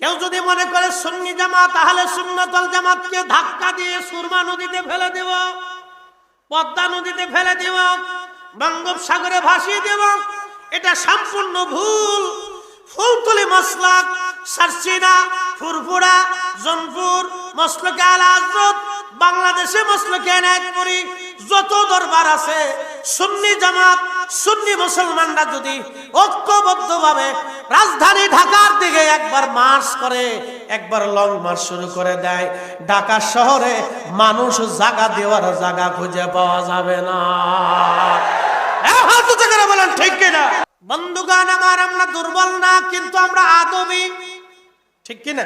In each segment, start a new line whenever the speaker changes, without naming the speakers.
কেউ যদি মনে করে সুন্নি জামাত, তাহলে সুন্নতল জামাতকে ধাক্কা দিয়ে সুরমা নদীতে ফেলে দেব, পদ্মা নদীতে ফেলে দেব, বঙ্গোপসাগরে ভাসিয়ে দেব। এটা সম্পূর্ণ ভুল। ফুলতুলি মসলাক সারসিনা, ফুরফুরা, জনপুর, মসলকে আল আজরত বাংলাদেশে মসলকে যত দরবার আছে, সুন্নি জামাত, সুন্নি মুসলমানরা যদি ঐক্যবদ্ধভাবে রাজধানী ঢাকার দিকে একবার মার্চ করে, একবার লং মার্চ শুরু করে দেয়, ঢাকা শহরে মানুষ জায়গা দেওয়ার জায়গা খুঁজে পাওয়া যাবে না। বলেন, ঠিক কিনা বন্ধুগান আমার আমরা দুর্বল না, কিন্তু আমরা আদমি। ঠিক কিনা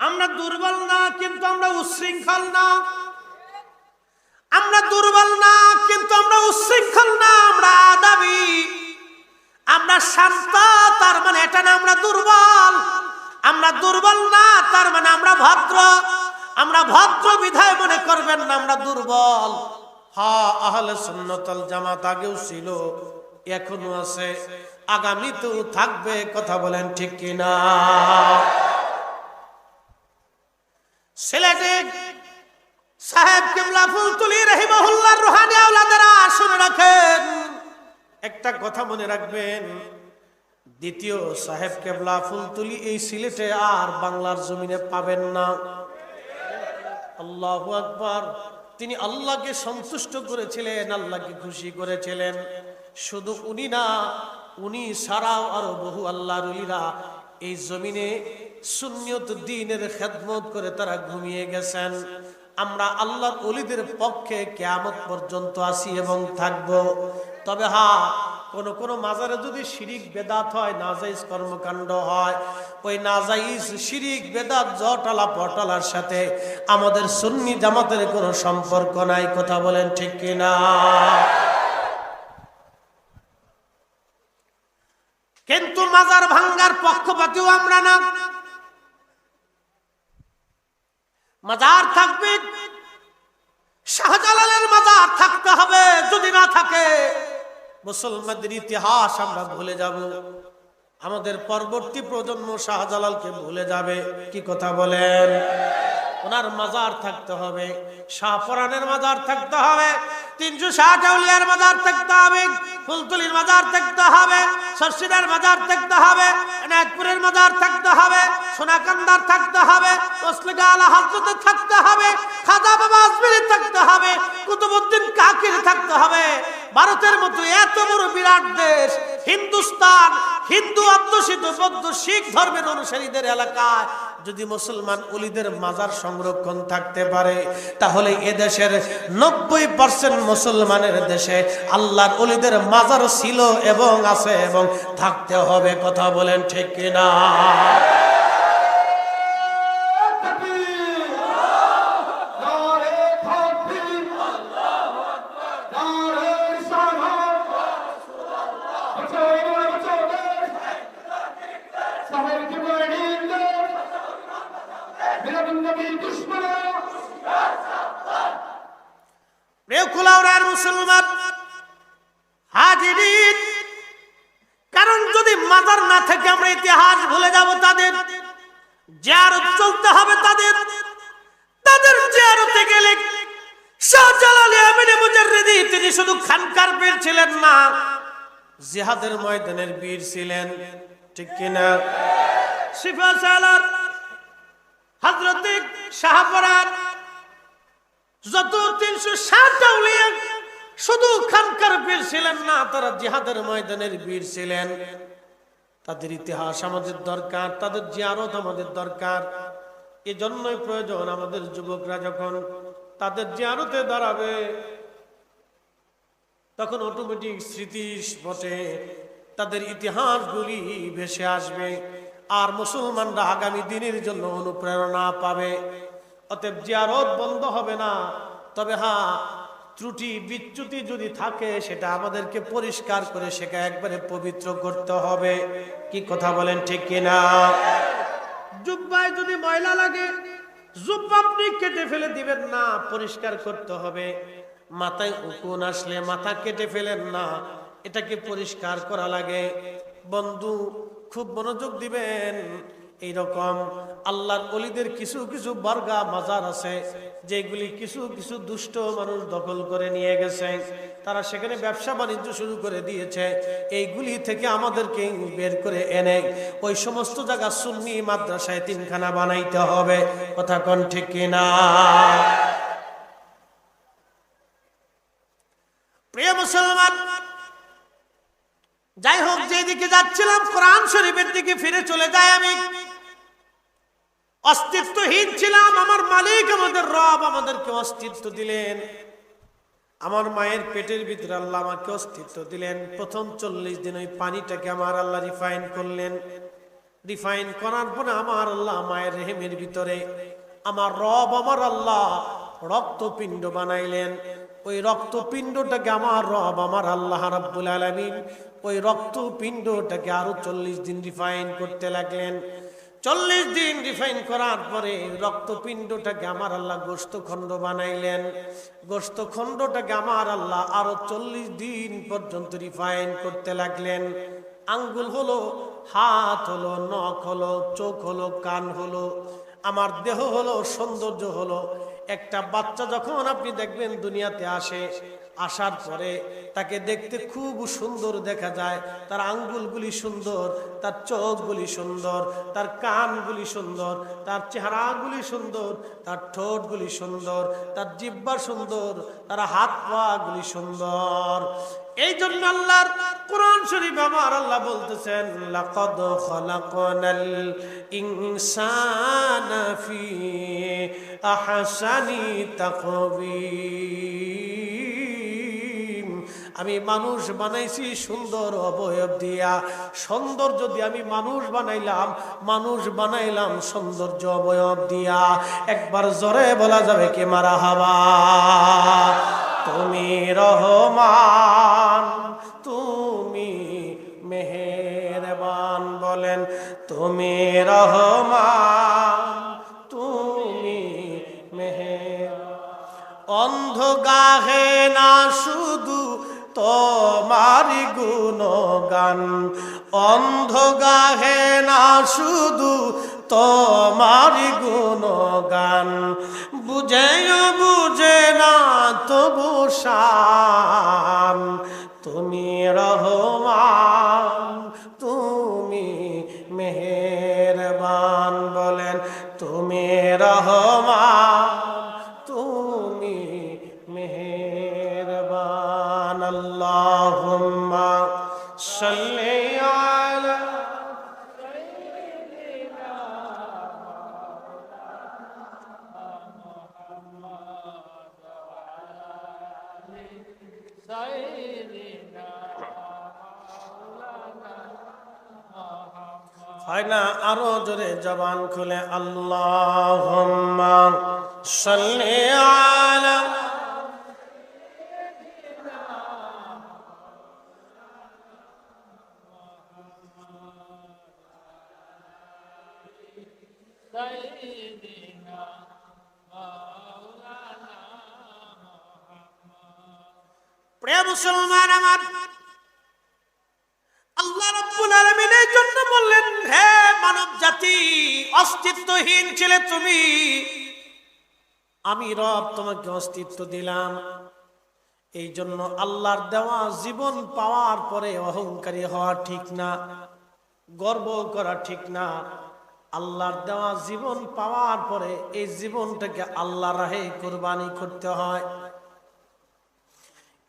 আমরা দুর্বল না, কিন্তু আমরা উচ্ছৃঙ্খল না। আমরা দুর্বল না, কিন্তু আমরা উচ্ছৃঙ্খল না, আমরা আদাবি। আমরা শান্ত, তার মানে এটা না আমরা দুর্বল। আমরা দুর্বল না, তার মানে আমরা ভদ্র। আমরা ভদ্র বিধায় মনে করবেন না, আমরা দুর্বল। হ্যাঁ আহলে সুন্নতল জামাত আগেও ছিল, এখনও আছে। আগামীতেও থাকবে, কথা বলেন ঠিক কিনা? সিলেটে সাহেব রাখেন। একটা কথা মনে রাখবেন, দ্বিতীয় সাহেব কেবলা ফুলতুলি এই সিলেটে আর বাংলার জমিনে পাবেন না। আল্লাহ আকবার। তিনি আল্লাহকে সন্তুষ্ট করেছিলেন, আল্লাহকে খুশি করেছিলেন। শুধু উনি না, উনি ছাড়াও আরও বহু আল্লাহর উলিরা এই জমিনে সুন্নিয়ত দিনের খেদমত করে তারা ঘুমিয়ে গেছেন। আমরা আল্লাহর অলিদের পক্ষে কেয়ামত পর্যন্ত আসি এবং থাকব। তবে হ্যাঁ কোন কোন মাজারে যদি শিরিক, বেদাত হয়, নাজাইজ কর্মকাণ্ড হয়, ওই নাজাইজ, শিরিক, বেদাত, জটালা পটালার সাথে আমাদের সুন্নি জামাতের কোনো সম্পর্ক নাই, কথা বলেন ঠিক কিনা? কিন্তু মাজার ভাঙ্গার পক্ষপাতিও আমরা না। মাজার থাকবে, শাহজালালের মাজার থাকতে হবে, যদি না থাকে, মুসলমানদের ইতিহাস আমরা ভুলে যাব। আমাদের পরবর্তী প্রজন্ম শাহজালালকে ভুলে যাবে, কি কথা বলেন? ওনার মাজার থাকতে হবে, শাহপরানের মাজার থাকতে হবে, তিনশো ষাট মাজার থাকতে হবে, ফুলতুলির মাজার থাকতে হবে, সরসিদার মাজার থাকতে হবে, এনায়তপুরের মাজার থাকতে হবে, সোনাকান্দার থাকতে হবে তসলিগা আলা হাজরতে থাকতে হবে, খাজা বাবা আজমিরে থাকতে হবে কুতুবুদ্দিন কাকির থাকতে হবে। ভারতের মতো এত বড় বিরাট দেশ, হিন্দুস্তান হিন্দু অধ্যুষিত বৌদ্ধ শিখ ধর্মের অনুসারীদের এলাকায় যদি মুসলমান অলিদের মাজার সংরক্ষণ থাকতে পারে, তাহলে এ দেশের নব্বই পার্সেন্ট মুসলমানের দেশে আল্লাহর অলিদের মাজার ছিল এবং আছে এবং থাকতে হবে, কথা বলেন ঠিক কিনা? মুসলমান। হাজিরিন কারণ যদি মাজার না থাকে আমরা ইতিহাস ভুলে যাব তাদের, জিয়ারত চলতে হবে তাদের তাদের জিয়ারতে গেলে তিনি শুধু খানকার বীর ছিলেন না, জিহাদের ময়দানের বীর ছিলেন। ঠিক কিনা? শাহপরান যত তিনশো আউলিয়া শুধু খানকার বীর ছিলেন না, তারা জিহাদের ময়দানের বীর ছিলেন। তাদের ইতিহাস আমাদের দরকার, তাদের জিয়ারত আমাদের দরকার। এজন্যই প্রয়োজন আমাদের যুবকরা যখন তাদের জিয়ারতে দাঁড়াবে, তখন অটোমেটিক স্মৃতি বটে, তাদের ইতিহাসগুলি ভেসে আসবে, আর মুসলমানরা আগামী দিনের জন্য অনুপ্রেরণা পাবে। অতএব জিয়ারত বন্ধ হবে না, তবে হ্যাঁ ত্রুটি বিচ্যুতি যদি থাকে, সেটা আমাদেরকে পরিষ্কার করে সেটা একবারে পবিত্র করতে হবে। কি কথা বলেন ঠিক কিনা? জুব্বায় যদি ময়লা লাগে, জুব্বা আপনি কেটে ফেলে দিবেন না, পরিষ্কার করতে হবে। মাথায় উকুন আসলে মাথা কেটে ফেলেন না, এটাকে পরিষ্কার করা লাগে। বন্ধু, খুব মনোযোগ দিবেন। এইরকম আল্লাহর অলিদের কিছু কিছু বর্গা মাজার আছে, যেগুলি কিছু কিছু দুষ্ট মানুষ দখল করে নিয়ে গেছে। তারা সেখানে ব্যবসা বাণিজ্য শুরু করে দিয়েছে। এইগুলি থেকে আমাদেরকে বের করে এনে ওই সমস্ত জায়গা সুন্নি মাদ্রাসায় তিনখানা বানাইতে হবে। কথা কোন ঠিক কিনা প্রিয় মুসলমান যাই যেদিকে যাচ্ছিলাম, কোরআন শরীফের দিকে ফিরে চলে যাই আমি। অস্তিত্বহীন ছিলাম, আমার মালিক আমাদের রব আমাদেরকে অস্তিত্ব দিলেন। আমার মায়ের পেটের ভিতরে আল্লাহ আমাকে অস্তিত্ব দিলেন। প্রথম চল্লিশ দিন ওই পানিটাকে আমার আল্লাহ রিফাইন করলেন। রিফাইন করার পরে আমার আল্লাহ মায়ের রেহেমের ভিতরে, আমার রব আমার আল্লাহ রক্তপিণ্ড বানাইলেন। ওই রক্তপিণ্ডটাকে আমার রব, আমার আল্লাহ রাব্বুল আলামিন ওই রক্তপিণ্ডটাকে আরও চল্লিশ দিন রিফাইন করতে লাগলেন। চল্লিশ দিন রিফাইন করার পরে রক্তপিণ্ডটাকে আমার আল্লাহ গোস্তখণ্ড বানাইলেন। গোস্তখণ্ডটাকে আমার আল্লাহ আরও চল্লিশ দিন পর্যন্ত রিফাইন করতে লাগলেন। আঙ্গুল হলো, হাত হলো, নখ হলো, চোখ হলো, কান হলো, আমার দেহ হলো, সৌন্দর্য হলো একটা বাচ্চা যখন আপনি দেখবেন দুনিয়াতে আসে আসার পরে তাকে দেখতে খুব সুন্দর দেখা যায়। তার আঙ্গুলগুলি সুন্দর, তার চোখগুলি সুন্দর, তার কানগুলি সুন্দর, তার চেহারাগুলি সুন্দর, তার ঠোঁটগুলি সুন্দর, তার জিব্বা সুন্দর, তার হাত পাগুলি সুন্দর। এই জন্য আল্লাহর কোরআন শরীফ আমার আল্লাহ বলতেছেন, লাকাদ খলাকনাল ইনসানা ফি আহসানি তাকবীম আমি মানুষ বানাইছি সুন্দর অবয়ব দিয়া। সৌন্দর্য দিয়ে আমি মানুষ বানাইলাম মানুষ বানাইলাম সৌন্দর্য অবয়ব দিয়া। একবার জোরে বলা যাবে কি মারা হাবা? তুমি রহমান, তুমি মেহেরবান বলেন। তুমি রহমান, তুমি মেহের অন্ধ গাহে না শুধু তোমার গুণগান। অন্ধ গাহে না শুধু তোমার গুণগান। বুঝেও বুঝে না তবু শান। তুমি রহমান, তুমি মেহেরবান বলেন, তুমি রহমান। জবান খুলে আল্লাহুম্মা সাল্লি আলা প্রিয় মুসলমান আমার অস্তিত্বহীন ছিলে তুমি। আমি রব তোমাকে অস্তিত্ব দিলাম। এই জন্য আল্লাহর দেওয়া জীবন পাওয়ার পরে অহংকারী হওয়া ঠিক না, গর্ব করা ঠিক না। আল্লাহর দেওয়া জীবন পাওয়ার পরে এই জীবনটাকে আল্লাহ রাহে কোরবানি করতে হয়।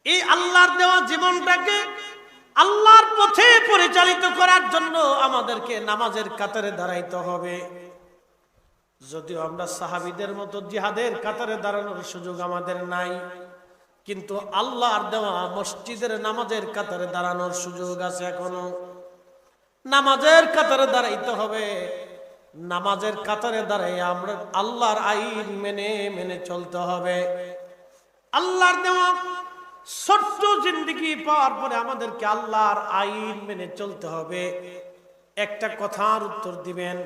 এই আল্লাহর দেওয়া জীবনটাকে আল্লাহর পথে পরিচালিত করার জন্য আমাদেরকে নামাজের কাতারে দাঁড়াইতে হবে। যদিও আমরা সাহাবিদের মতো জিহাদের কাতারে দাঁড়ানোর সুযোগ আমাদের নাই, কিন্তু আল্লাহর দেওয়া মসজিদের নামাজের কাতারে দাঁড়ানোর সুযোগ আছে এখনও। নামাজের কাতারে দাঁড়াইতে হবে। নামাজের কাতারে দাঁড়াই আমরা আল্লাহর আইন মেনে মেনে চলতে হবে। আল্লাহর দেওয়া ছোট্ট জিন্দগি পাওয়ার পরে আমাদেরকে আল্লাহর আইন মেনে চলতে হবে। একটা কথার উত্তর দিবেন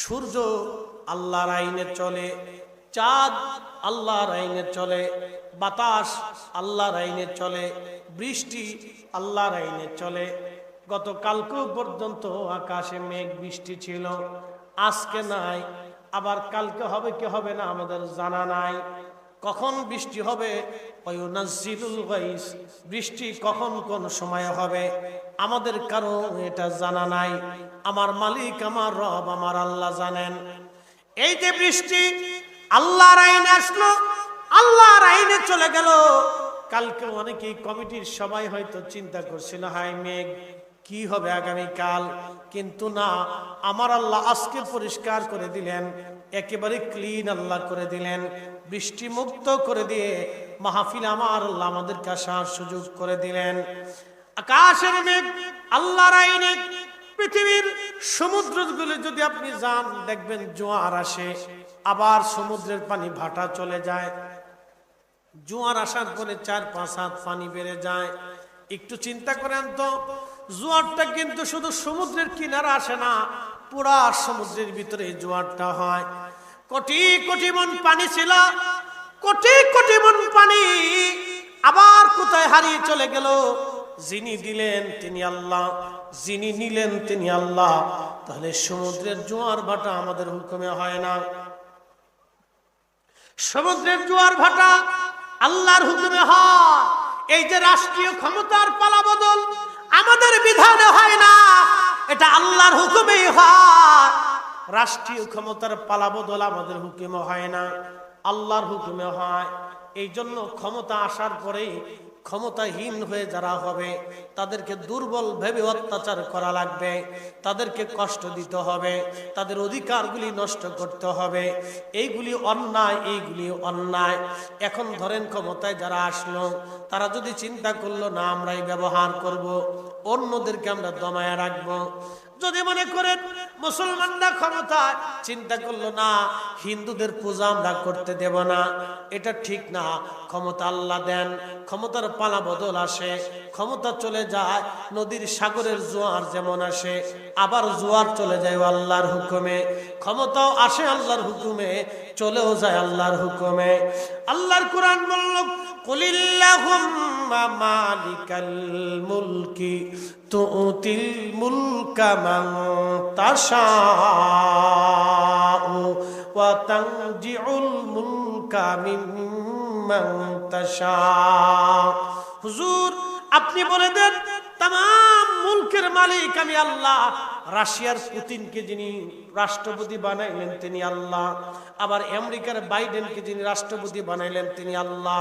সূর্য আল্লাহর আইনে চলে, চাঁদ আল্লাহর আইনে চলে, বাতাস আল্লাহর আইনে চলে, বৃষ্টি আল্লাহর আইনে চলে। গতকালকেও পর্যন্ত আকাশে মেঘ বৃষ্টি ছিল, আজকে নাই, আবার কালকে হবে কি হবে না আমাদের জানা নাই। কখন বৃষ্টি হবে? বৃষ্টি কখন কোন সময় হবে? আমাদের কারও এটা জানা নাই। আমার মালিক, আমার রব, আমার আল্লাহ জানেন। এই যে বৃষ্টি, আল্লাহর আইনে আসলো, আল্লাহর আইনে চলে গেল। কালকে অনেকেই কমিটির সবাই হয়তো চিন্তা করছিল হাই মেঘ, কি হবে আগামী কাল কিন্তু না, আমার আল্লাহ আজকে পরিষ্কার করে দিলেন, একেবারে ক্লিন আল্লাহ করে দিলেন বৃষ্টি মুক্ত করে দিয়ে মাহফিল আমার আল্লাহ আমাদেরকে আসার সুযোগ করে দিলেন। আকাশের মেঘ, আল্লাহর আইনে পৃথিবীর সমুদ্রগুলো যদি আপনি যান, দেখবেন জোয়ার আসে, আবার সমুদ্রের পানি ভাটা চলে যায়। জোয়ার আসার পরে চার, পাঁচ হাত পানি বেড়ে যায়। একটু চিন্তা করেন তো, জোয়ারটা কিন্তু শুধু সমুদ্রের কিনারা আসে না, পুরা সমুদ্রের ভিতরে জোয়ারটা হয়। কোটি কোটি মন পানি ছিল, কোটি কোটি মন পানি আবার কোথায় হারিয়ে চলে গেল? যিনি দিলেন তিনি আল্লাহ, যিনি নিলেন তিনি আল্লাহ। তাহলে সমুদ্রের জোয়ার ভাটা আমাদের হুকুমে হয় না। সমুদ্রের জোয়ার ভাটা আল্লাহর হুকুমে হয়। এই যে রাষ্ট্রীয় ক্ষমতার পালা বদল আমাদের বিধানে হয় না, এটা আল্লাহর হুকুমেই হয়। রাষ্ট্রীয় ক্ষমতার পালা বদল আমাদের হুকুমে হয় না, আল্লাহর হুকুমে হয়। এই জন্য ক্ষমতা আসার পরেই ক্ষমতাহীন হয়ে যারা হবে, তাদেরকে দুর্বল ভেবে অত্যাচার করা লাগবে, তাদেরকে কষ্ট দিতে হবে, তাদের অধিকারগুলি নষ্ট করতে হবে, এইগুলি অন্যায় এইগুলি অন্যায়। এখন ধরেন ক্ষমতায় যারা আসলো, তারা যদি চিন্তা করল, না আমরাই ব্যবহার করব, অন্যদেরকে আমরা দমায় রাখব। যদি মনে করেন মুসলমানরা ক্ষমতায়, চিন্তা করল না, হিন্দুদের পূজা আমরা করতে দেব না। এটা ঠিক না। ক্ষমতা আল্লাহ দেন, ক্ষমতার পালা বদল আসে, ক্ষমতা চলে যায়, নদীর সাগরের জোয়ার যেমন আসে, আবার জোয়ার চলে যায় আল্লাহর হুকুমে। ক্ষমতাও আসে আল্লাহর হুকুমে চলেও যায় আল্লাহর হুকুমে। আল্লাহর কোরআন বলল কুলিল্লাহুম্মা মালিকাল মুলকি তুতিল মুলকা মান তাশাউ ওয়া তানজিউল মুলকা মিম্মান তাশা হুজুর, আপনি বলে দেন তাম মুলকের মালিক আমি আল্লাহ রাশিয়ার পুতিনকে যিনি রাষ্ট্রপতি বানাইলেন তিনি আল্লাহ। আবার আমেরিকার বাইডেনকে যিনি রাষ্ট্রপতি বানাইলেন তিনি আল্লাহ।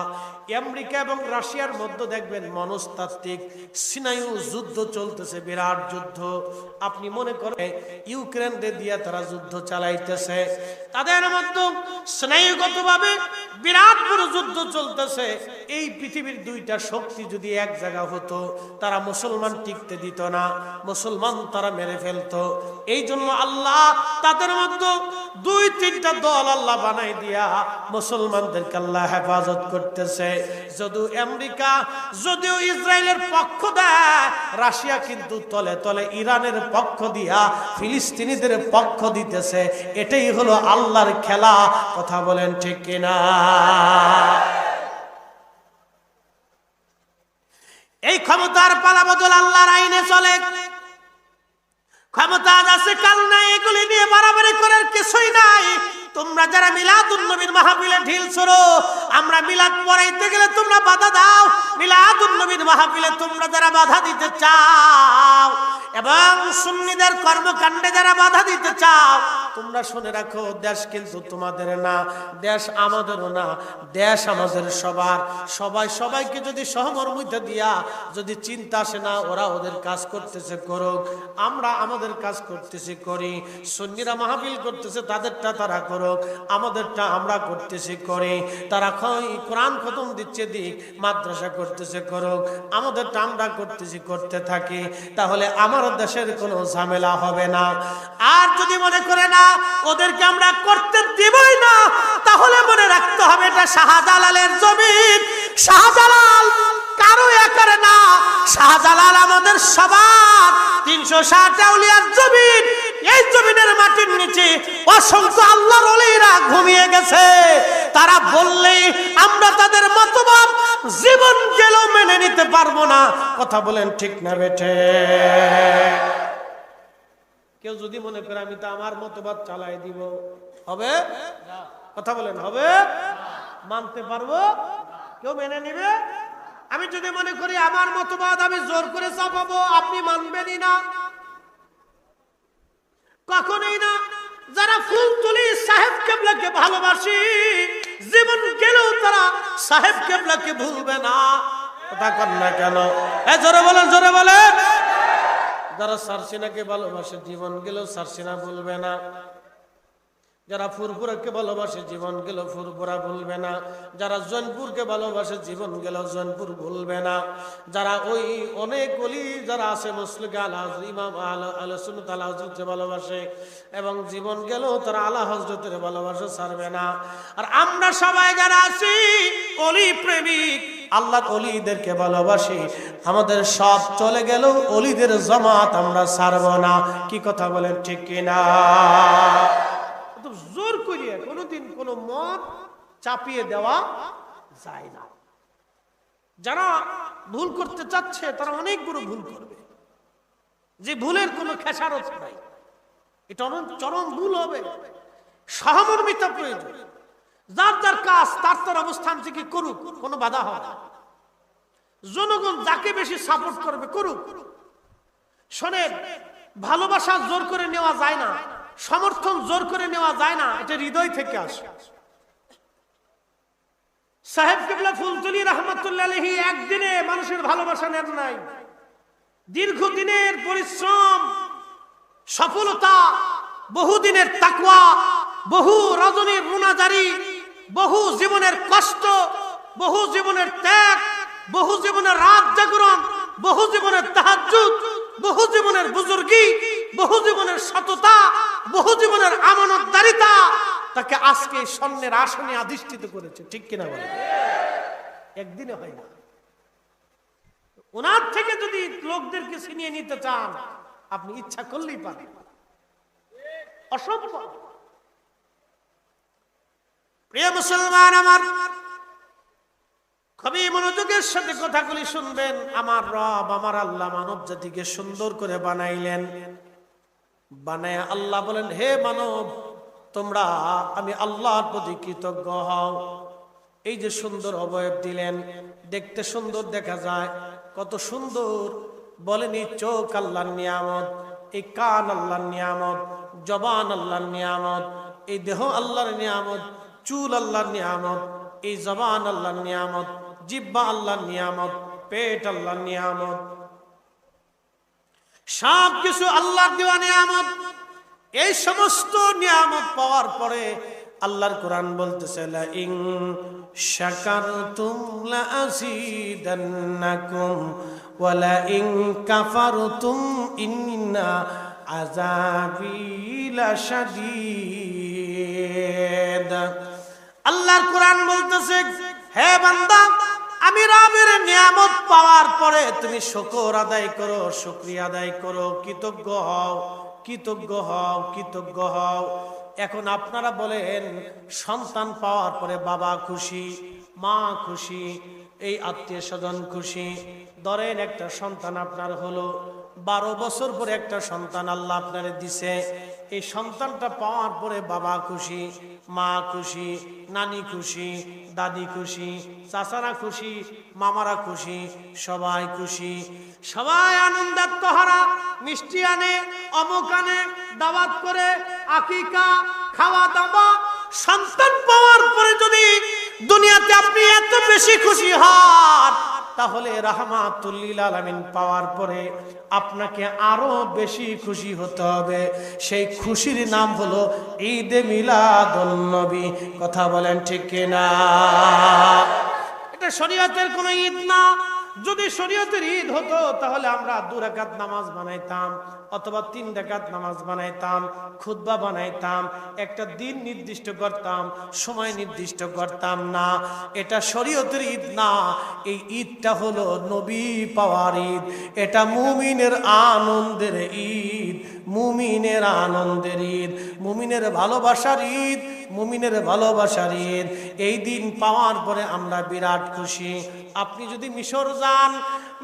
আমেরিকা এবং রাশিয়ার মধ্যে দেখবেন মনস্তাত্ত্বিক সিনায়ু যুদ্ধ চলতেছে, বিরাট যুদ্ধ। আপনি মনে করেন ইউক্রেনকে দিয়ে তারা যুদ্ধ চালাইতেছে। তাদের মধ্যে স্নায়ুগতভাবে বিরাট বড় যুদ্ধ চলতেছে। এই পৃথিবীর দুইটা শক্তি যদি এক জায়গা হতো, তারা মুসলমান টিকতে দিত না। মুসলমান তারা মেরে ফেলতো। এই জন্য আল্লাহ তাদের মধ্যে দুই, তিনটা দল আল্লাহ বানাই দিয়া মুসলমানদেরকে আল্লাহ হেফাজত করতেছে। যদিও আমেরিকা, যদিও ইসরায়েলের পক্ষ দেয়, রাশিয়া কিন্তু তলে তলে ইরানের পক্ষ দিয়া, ফিলিস্তিনিদের পক্ষ দিতেছে। এটাই হলো আল্লাহর খেলা। কথা বলেন ঠিক কিনা? এই ক্ষমতার পালা বদল আল্লাহর আইনে চলে। ক্ষমতা আছে, কাল নাই, এগুলি নিয়ে বাড়াবাড়ি করার কিছুই নাই। তোমরা যারা মিলাদুন নবীর মাহফিলে ঢিল ছোড়ো, আমরা মিলাদ পড়াইতে গেলে তোমরা বাধা দাও। মিলাদুন নবীর মাহফিলে তোমরা যারা বাধা দিতে চাও, এবং সুন্নিদের কর্মকাণ্ডে যারা বাধা দিতে চাও তোমরা শুনে রাখো, দেশ কিন্তু তোমাদের না, দেশ আমাদেরও না, দেশ আমাদের সবার। সবাই সবাইকে যদি সহমর্মিতা দিয়া যদি চিন্তা আসে না, ওরা ওদের কাজ করতেছে, করুক। আমরা আমাদের কাজ করতেছি, করি। সন্নিরা মাহফিল করতেছে, তাদেরটা তারা করুক। আমাদেরটা আমরা করতেছি, করি। তারা কোরআন খতম দিচ্ছে, দিক মাদ্রাসা করতেছে, করুক। আমাদেরটা আমরা করতেছি, করতে থাকি। তাহলে আমার দেশের কোনো ঝামেলা হবে না। আর যদি মনে করে না ওদেরকে আমরা করতে দিবই না। তাহলে মনে রাখতে হবে এটা শাহজালালের জমিন। শাহজালাল কারও একারে না। শাহজালাল আমাদের সবার। তিনশো ষাট জমিন। এই জমিনের মাটির নিচে অসংখ্য আল্লাহর অলিরা ঘুমিয়ে গেছে। তারা বললেই আমরা তাদের মতবাদ জীবন গেলেও মেনে নিতে পারব না। কথা বলেন ঠিক না বেঠে। কেউ যদি মনে করে আমি তো আমার মতবাদ চালাই দিব হবে? কথা বলেন হবে? মানতে পারব? কেউ মেনে নিবে? আমি যদি মনে করি আমার মতবাদ আমি জোর করে চাপাবো আপনি মানবেনই না। কখনোই না। যারা ফুল তুলি সাহেব কেবলাকে ভালোবাসি জীবন গেলেও তারা সাহেব কেবলাকে ভুলবে না। কথা কর না কেন? এ জোরে বলেন জোরে বলেন। যারা সারসিনাকে ভালোবাসে জীবন গেলেও সারসিনা ভুলবে না। যারা ফুরফুরাকে ভালোবাসে জীবন গেল ফুরফুরা ভুলবে না। যারা জৈনপুরকে ভালোবাসে জীবন গেল জৈনপুর ভুলবে না। যারা ওই অনেক অলি যারা আছে মুসলিক আল্লাহ ইমাম আল্লাহ সুনত আল্লাহ হজরতকে ভালোবাসে এবং জীবন গেলেও তারা আল্লাহ হজরতের ভালোবাসা ছাড়বে না। আর আমরা সবাই যারা আছি, অলি প্রেমিক আল্লাহর অলিদেরকে ভালোবাসি। আমাদের সব চলে গেলেও অলিদের জমাত আমরা ছাড়ব না। কি কথা বলেন, ঠিক কিনা? জোর করিয়ে কোনোদিন কোনো মত চাপিয়ে দেওয়া যায় না। যারা ভুল করতে চাচ্ছে, তারা অনেক বড় ভুল করবে। যে ভুলের কোনো খেসারত নাই। এটা চরম ভুল হবে। সহমর্মিতা প্রয়োজন। যার যার কাজ, তার তার অবস্থান থেকে করুক, কোনো বাধা হবে জনগণ যাকে বেশি সাপোর্ট করবে, করুক। শোনেন, ভালোবাসা জোর করে নেওয়া যায় না, সমর্থন জোর করে নেওয়া যায় না, এটা হৃদয় থেকে আসে। সাহেব কেবলা ফুলতুলি একদিনে মানুষের ভালোবাসা নেন নাই। দীর্ঘদিনের পরিশ্রম, সফলতা, বহুদিনের তাকওয়া, বহু রজনীর রুনাজারি বহু জীবনের কষ্ট, বহু জীবনের ত্যাগ, বহু জীবনের রাত জাগরণ, বহু জীবনের তাহাজ্জুদ, বহু জীবনের বুজুর্গি, বহু জীবনের সততা, বহু জীবনের আমানতদারিতা তাকে আজকে স্বর্ণের আসনে আধিষ্ঠিত করেছে। ঠিক কিনা বলে? একদিনে হয় না। ওনার থেকে যদি লোকদেরকে ছিনিয়ে নিতে চান, আপনি ইচ্ছা করলেই পারেন। অসম্ভব। প্রিয় মুসলমান আমার খুবই মনোযোগের সাথে কথাগুলি শুনবেন। আমার রব, আমার আল্লাহ মানব জাতিকে সুন্দর করে বানাইলেন। বানায় আল্লাহ বলেন, হে মানব, তোমরা, আমি আল্লাহর প্রতি কৃতজ্ঞ হও। এই যে সুন্দর অবয়ব দিলেন, দেখতে সুন্দর দেখা যায়। কত সুন্দর, বলেনি চোখ আল্লাহর নিয়ামত, এই কান আল্লাহর নিয়ামত, জবান আল্লাহর নিয়ামত, এই দেহ আল্লাহর নিয়ামত চুল আল্লাহর নিয়ামত, এই জবান আল্লাহর নিয়ামত, জিব্বা আল্লাহর নিয়ামত, পেট আল্লাহর নিয়ামত। সব কিছু আল্লাহর দেওয়া নিয়ামত। এই সমস্ত নিয়ামত পাওয়ার পরে আল্লাহর কোরআন বলতেছে লা ইন শাকারতুম লা আযীদান্নাকুম ওয়া লা ইন কাফারতুম ইন্না আযাবি লাশাদীদ। আল্লাহর কোরআন বলতেছে, হে বান্দা, আমি রবের নিয়ামত পাওয়ার পরে তুমি শুকর আদায় করো, শুকরিয়া আদায় করো। কৃতজ্ঞ হও কৃতজ্ঞ হও কৃতজ্ঞ হও। এখন আপনারা বলেন, সন্তান পাওয়ার পরে বাবা খুশি, মা খুশি, এই আত্মীয় স্বজন খুশি। ধরেন একটা সন্তান আপনার হলো, বারো বছর পরে একটা সন্তান আল্লাহ আপনারে দিছে। এই সন্তানটা পাওয়ার পরে বাবা খুশি, মা খুশি, নানি খুশি, দাদি খুশি, চাচারা খুশি, মামারা খুশি, সবাই খুশি। সবাই আনন্দাত্মহারা মিষ্টি আনে, অমুক আনে, দাওয়াত করে, আকিকা, খাওয়া দাওয়া। সন্তান পাওয়ার পরে যদি দুনিয়াতে আপনি এত বেশি খুশি হন তাহলে রাহমাতুল্লিল আলামিন পাওয়ার পরে আপনাকে আরও বেশি খুশি হতে হবে। সেই খুশির নাম হলো ঈদে মিলাদবী কথা বলেন ঠিক কিনা? এটা শরীয়তের কোনো ঈদ না। যদি শরীয়তের ঈদ হতো, তাহলে আমরা দু রাকাত নামাজ বানাইতাম, অথবা তিন রাকাত নামাজ বানাইতাম, খুতবা বানাইতাম, একটা দিন নির্দিষ্ট করতাম, সময় নির্দিষ্ট করতাম না। এটা শরীয়তের ঈদ না, এই ঈদটা হলো নবী পাওয়ার ঈদ। এটা মুমিনের আনন্দের ঈদ, মুমিনের আনন্দের ঈদ, মুমিনের ভালোবাসার ঈদ মুমিনের ভালোবাসার ঈদ। এই দিন পাওয়ার পরে আমরা বিরাট খুশি। আপনি যদি মিশর যান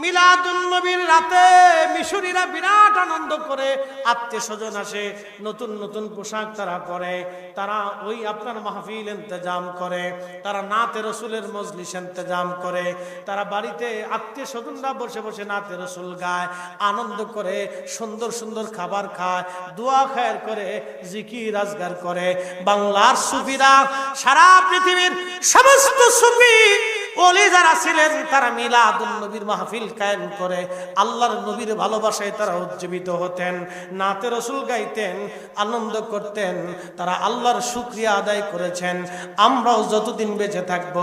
মিলাদুন নবীর রাতে মিশরীরা বিরাট আনন্দ করে আত্মীয় স্বজন আসে, নতুন নতুন পোশাক তারা পরে, তারা ওই আপনার মাহফিল ইন্তজাম করে, তারা নাতে রসুলের মজলিস ইন্তজাম করে, তারা বাড়িতে আত্মীয় স্বজনরা বসে বসে নাতে রসুল গায়, আনন্দ করে, সুন্দর সুন্দর খাবার খায়, দোয়া খায়ের করে জিকি রাজগার করে। বাংলার সুফিরা সারা পৃথিবীর সমস্ত সুফি ওলি যারা ছিলেন, তারা মিলাদুন নবীর মাহফিল কায়েম করে আল্লাহর নবীর ভালোবাসায় তারা উজ্জীবিত হতেন, নাতে রসুল গাইতেন, আনন্দ করতেন, তারা আল্লাহর শুক্রিয়া আদায় করেছেন। আমরাও যতদিন বেঁচে থাকব,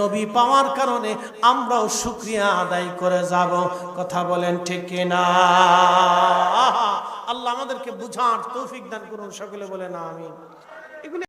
নবী পাওয়ার কারণে আমরাও শুক্রিয়া আদায় করে যাব। কথা বলেন ঠিক না আল্লাহ আমাদেরকে বুঝার তৌফিক দান করুন, সকলে বলে না আমি